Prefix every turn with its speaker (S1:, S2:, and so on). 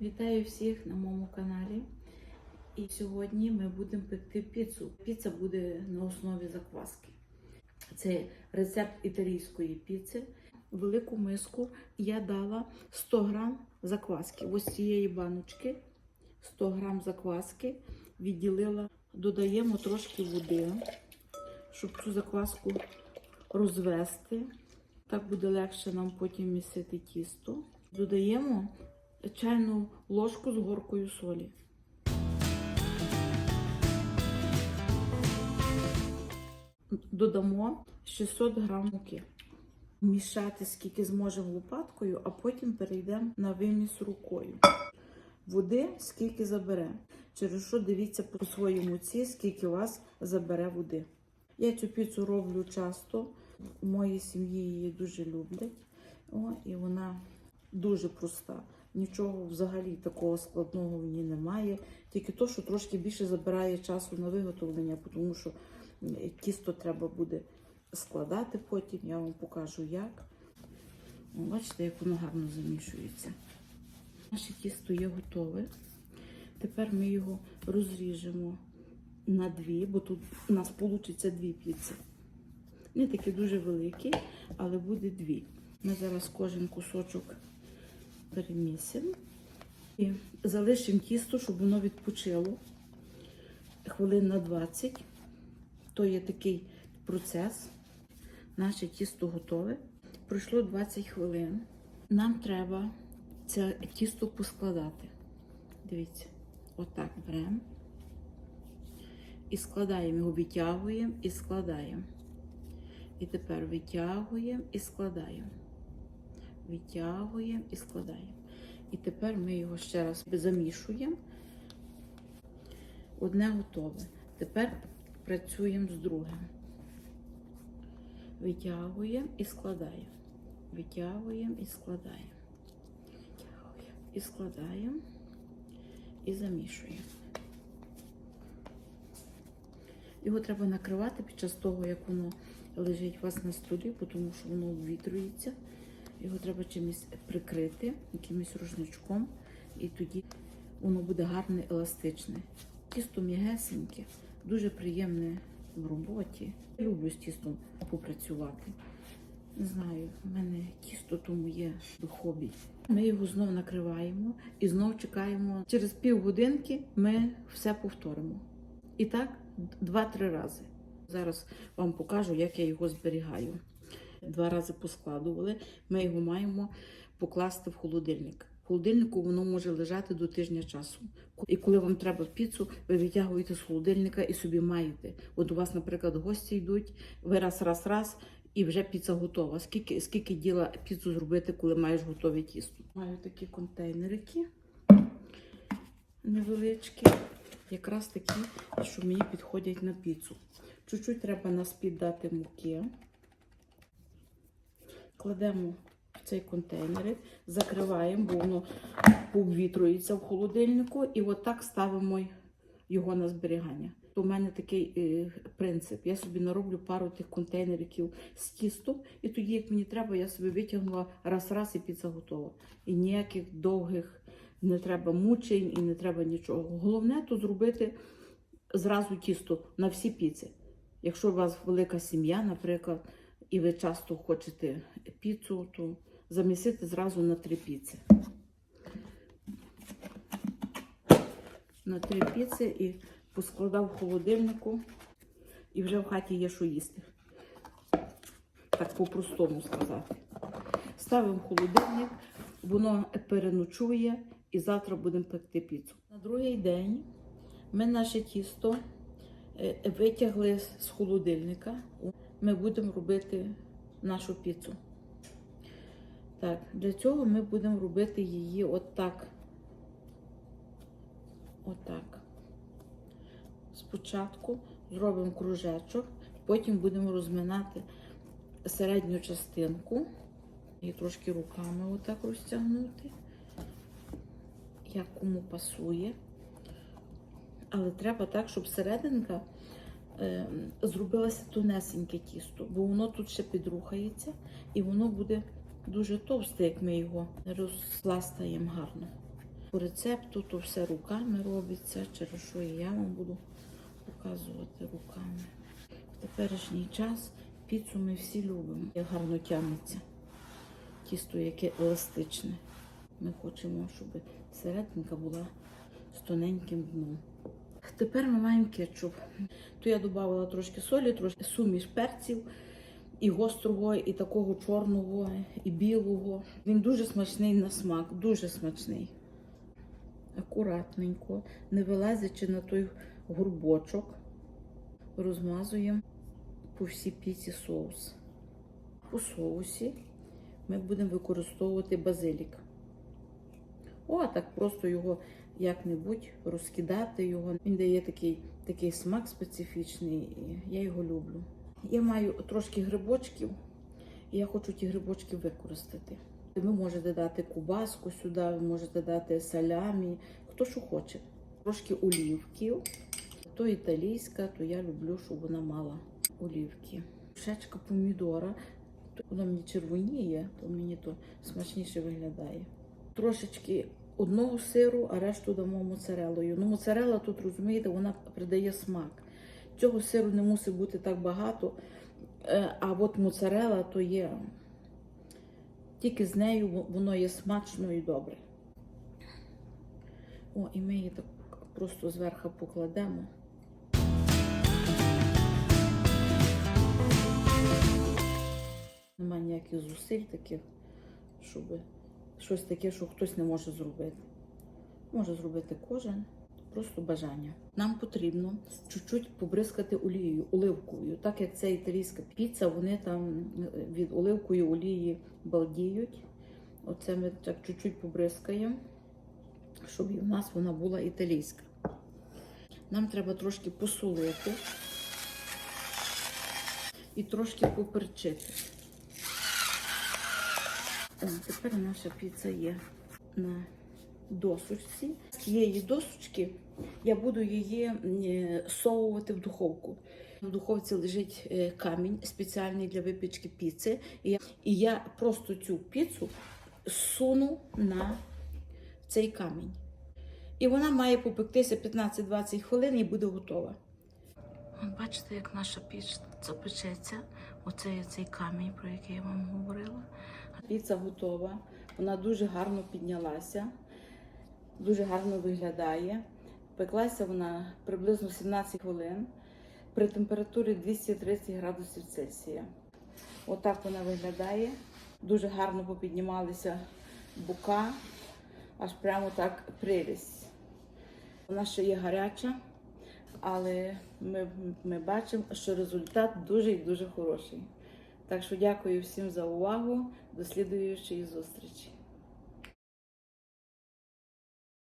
S1: Вітаю всіх на моєму каналі. І сьогодні ми будемо пекти піцу. Піца буде на основі закваски. Це рецепт італійської піци. Велику миску я дала 100 грам закваски. Ось цієї баночки 100 грам закваски відділила. Додаємо трошки води, щоб цю закваску розвести. Так буде легше нам потім місити тісто. Додаємо чайну ложку з горкою солі. Додамо 600 грам муки. Мішати скільки зможемо лопаткою, а потім перейдемо на виміс рукою. Води скільки забере. Через що дивіться по своїй муці, скільки вас забере води. Я цю піцу роблю часто. У моїй сім'ї її дуже люблять. О, і вона дуже проста. Нічого взагалі такого складного в ній немає. Тільки то, що трошки більше забирає часу на виготовлення, тому що тісто треба буде складати потім. Я вам покажу як. Бачите, як воно гарно замішується. Наше тісто є готове. Тепер ми його розріжемо на дві, бо тут у нас вийде дві піци. Не такі дуже великі, але буде дві. Ми зараз кожен кусочок перемісимо і залишимо тісто, щоб воно відпочило хвилин на 20. То є такий процес. Наше тісто готове. Пройшло 20 хвилин. Нам треба це тісто поскладати. Дивіться, отак беремо і складаємо його, витягуємо і складаємо. І тепер витягуємо і складаємо. Витягуємо і складаємо. І тепер ми його ще раз замішуємо. Одне готове. Тепер працюємо з другим. Витягуємо і складаємо. Витягуємо і складаємо. Витягуємо і складаємо. І замішуємо. Його треба накривати під час того, як воно лежить у вас на столі, тому що воно обвітрюється. Його треба чимось прикрити, якимось рушничком, і тоді воно буде гарне, еластичне. Тісто м'ягесеньке, дуже приємне в роботі. Я люблю з тістом попрацювати. Не знаю, в мене тісто то моє хобі. Ми його знов накриваємо і знов чекаємо. Через півгодинки ми все повторимо. І так два-три рази. Зараз вам покажу, як я його зберігаю. Два рази поскладували. Ми його маємо покласти в холодильник. В холодильнику воно може лежати до тижня часу. І коли вам треба піцу, ви витягуєте з холодильника і собі маєте. От у вас, наприклад, гості йдуть, ви раз, раз, раз, і вже піца готова. Скільки, скільки діла піцу зробити, коли маєш готове тісто? Маю такі контейнерики невеличкі, якраз такі, що мені підходять на піцу. Чуть-чуть треба на спід дати муки. Кладемо в цей контейнер, закриваємо, бо воно обвітрується в холодильнику, і отак ставимо його на зберігання. В мене такий е, принцип. Я собі нароблю пару тих контейнериків з тістом, і тоді, як мені треба, я собі витягнула раз-раз і піца готова. І ніяких довгих не треба мучень і не треба нічого. Головне то зробити зразу тісто на всі піци. Якщо у вас велика сім'я, наприклад, і ви часто хочете піцу, то замісити зразу на три піци. На три піци і поскладав в холодильнику, і вже в хаті є що їсти. Так по-простому сказати. Ставимо в холодильник, воно переночує і завтра будемо пекти піцу. На другий день ми наше тісто е, витягли з холодильника. Ми будемо робити нашу піцу. Так, для цього ми будемо робити її отак. Отак. Спочатку зробимо кружечок, потім будемо розминати середню частинку і трошки руками отак розтягнути, як кому пасує. Але треба так, щоб серединка зробилося тонесеньке тісто, бо воно тут ще підрухається і воно буде дуже товсте, як ми його розпластаємо гарно. По рецепту то все руками робиться, через що і я вам буду показувати руками. В теперішній час піцу ми всі любимо. Як гарно тягнеться. Тісто, яке еластичне. Ми хочемо, щоб серединка була з тоненьким дном. Тепер ми маємо кетчуп. То я додавала трошки солі, трошки суміш перців і гострого, і такого чорного, і білого. Він дуже смачний на смак, дуже смачний. Акуратненько, не вилазячи на той горбочок, розмазуємо по всій піці соус. По соусі ми будемо використовувати базилік. О, а так просто його як-небудь розкидати його. Він дає такий, такий смак специфічний, і я його люблю. Я маю трошки грибочків, і я хочу ті грибочки використати. Ви можете дати кубаску сюди, ви можете дати салямі, хто що хоче. Трошки олівків. То італійська, то я люблю, щоб вона мала олівки. Шечка помідора, то вона мені червоніє, то мені то смачніше виглядає. Трошечки одного сиру, а решту дамо моцарелою. Ну, моцарела тут, розумієте, вона придає смак. Цього сиру не мусить бути так багато, е, а от моцарела то є. Тільки з нею воно є смачно і добре. О, і ми її так просто зверху покладемо. Нема ніяких зусиль таких, щоб щось таке, що хтось не може зробити. Може зробити кожен, просто бажання. Нам потрібно чуть-чуть побризкати олією, оливковою. Так як це італійська піца, вони там е, від оливкової олії балдіють. Оце ми так чуть-чуть побризкаємо, щоб і в нас вона була італійська. Нам треба трошки посолити і трошки поперчити. О, тепер наша піца є на досочці. З цієї досочки я буду її е, совувати в духовку. В духовці лежить е, камінь спеціальний для випічки піци. І я, і я просто цю піцу суну на цей камінь. І вона має попектися 15-20 хвилин і буде готова. Бачите, як наша піч запечеться. Оце цей камінь, про який я вам говорила. Піца готова. Вона дуже гарно піднялася, дуже гарно виглядає. Пеклася вона приблизно 17 хвилин при температурі 230 градусів Цельсія. Отак вона виглядає. Дуже гарно попіднімалися бока, аж прямо так прирість. Вона ще є гаряча, але ми, ми бачимо, що результат дуже і дуже хороший. Так що дякую всім за увагу. До слідуючої зустрічі.